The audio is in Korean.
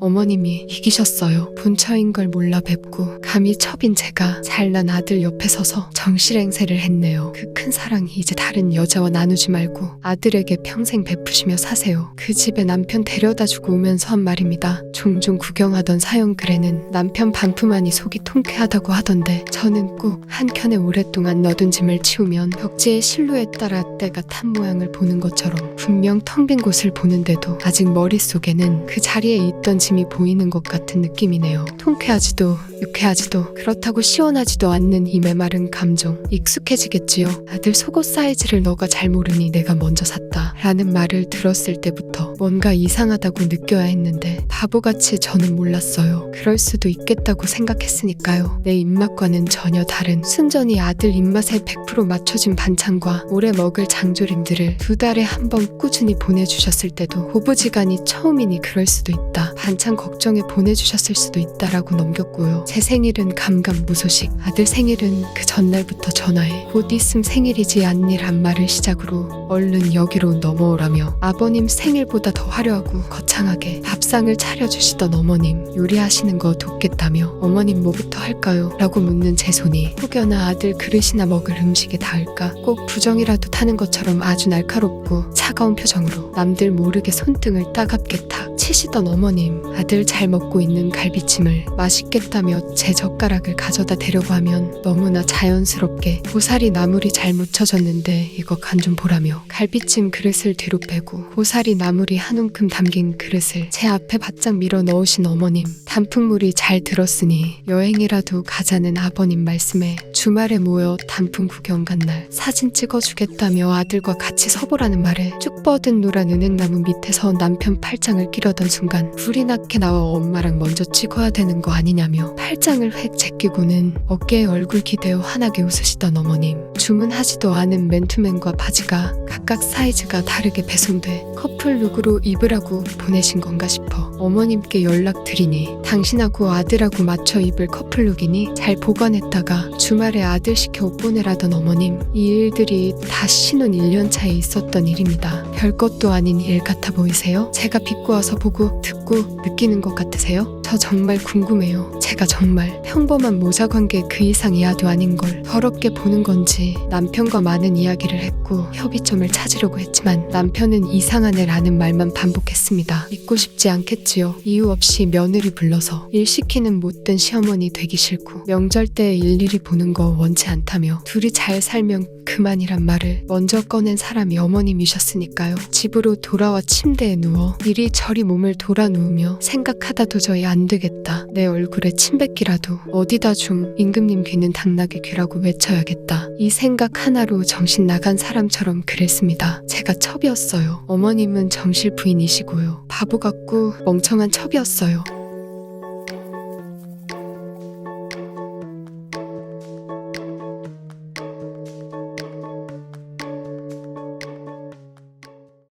어머님이 이기셨어요. 본처인 걸 몰라 뵙고 감히 첩인 제가 잘난 아들 옆에 서서 정실행세를 했네요. 그 큰 사랑이 이제 다른 여자와 나누지 말고 아들에게 평생 베푸시며 사세요. 그 집에 남편 데려다주고 오면서 한 말입니다. 종종 구경하던 사연글에는 남편 반품하니 속이 통쾌하다고 하던데 저는 꼭 한켠에 오랫동안 넣어둔 짐을 치우면 벽지의 실루에 따라 때가 탄 모양을 보는 것처럼 분명 텅 빈 곳을 보는데도 아직 머릿속에는 그 자리에 있던 짐이 보이는 것 같은 느낌이네요. 통쾌하지도 유쾌하지도 그렇다고 시원하지도 않는 이 메마른 감정 익숙해지겠지요. 아들 속옷 사이즈를 너가 잘 모르니 내가 먼저 샀다 라는 말을 들었을 때부터 뭔가 이상하다고 느껴야 했는데 바보같이 저는 몰랐어요. 그럴 수도 있겠다고 생각했으니까요. 내 입맛과는 전혀 다른 순전히 아들 입맛에 100% 맞춰진 반찬과 오래 먹을 장조림들을 두 달에 한번 꾸준히 보내주셨을 때도 고부지간이 처음이니 그럴 수도 있다. 반찬 걱정에 보내주셨을 수도 있다라고 넘겼고요. 제 생일은 감감무소식, 아들 생일은 그 전날부터 전화해 곧 있음 생일이지 않니란 말을 시작으로 얼른 여기로 넘어오라며 아버님 생일보다 더 화려하고 거창하게 밥상을 차려주시던 어머님 요리하시는 거 돕겠다며 어머님 뭐부터 할까요? 라고 묻는 제 손이 혹여나 아들 그릇이나 먹을 음식에 닿을까 꼭 부정이라도 타는 것처럼 아주 날카롭고 차가운 표정으로 남들 모르게 손등을 따갑게 탁 치시던 어머님 아들 잘 먹고 있는 갈비찜을 맛있겠다며 제 젓가락을 가져다 대려고 하면 너무나 자연스럽게 고사리 나물이 잘 묻혀졌는데 이거 간 좀 보라며 갈비찜 그릇을 뒤로 빼고 고사리 나물이 한 움큼 담긴 그릇을 제 앞에 바짝 밀어 넣으신 어머님 단풍물이 잘 들었으니 여행이라도 가자는 아버님 말씀에 주말에 모여 단풍 구경 간 날 사진 찍어주겠다며 아들과 같이 서보라는 말에 쭉 뻗은 노란 은행나무 밑에서 남편 팔짱을 끼려던 순간 불이 나게 나와 엄마랑 먼저 찍어야 되는 거 아니냐며 팔짱을 획 제끼고는 어깨에 얼굴 기대어 환하게 웃으시던 어머님. 주문하지도 않은 맨투맨과 바지가 각각 사이즈가 다르게 배송돼 커플 룩으로 입으라고 보내신 건가 싶 어 어머님께 연락드리니 당신하고 아들하고 맞춰 입을 커플 룩이니 잘 보관했다가 주말에 아들 시켜 옷 보내라던 어머님 이 일들이 다 신혼 1년 차에 있었던 일입니다 별것도 아닌 일 같아 보이세요? 제가 와서 보고 듣고 느끼는 것 같으세요? 저 정말 궁금해요 제가 정말 평범한 모자 관계 그 이상 이하도 아닌 걸 더럽게 보는 건지 남편과 많은 이야기를 했고 협의점을 찾으려고 했지만 남편은 이상한 애라는 말만 반복했습니다. 믿고 싶지 않겠지요. 이유 없이 며느리 불러서 일 시키는 못된 시어머니 되기 싫고 명절 때 일일이 보는 거 원치 않다며 둘이 잘 살면 그만이란 말을 먼저 꺼낸 사람이 어머님이셨으니까요. 집으로 돌아와 침대에 누워 이리저리 몸을 돌아 누우며 생각하다 도저히 안 되겠다. 내 얼굴에 침뱉기라도 어디다 좀 임금님 귀는 당나귀 귀라고 외쳐야겠다. 이 생각 하나로 정신 나간 사람처럼 그랬습니다. 제가 첩이었어요. 어머님은 정실 부인이시고요. 바보 같고 멍청한 첩이었어요.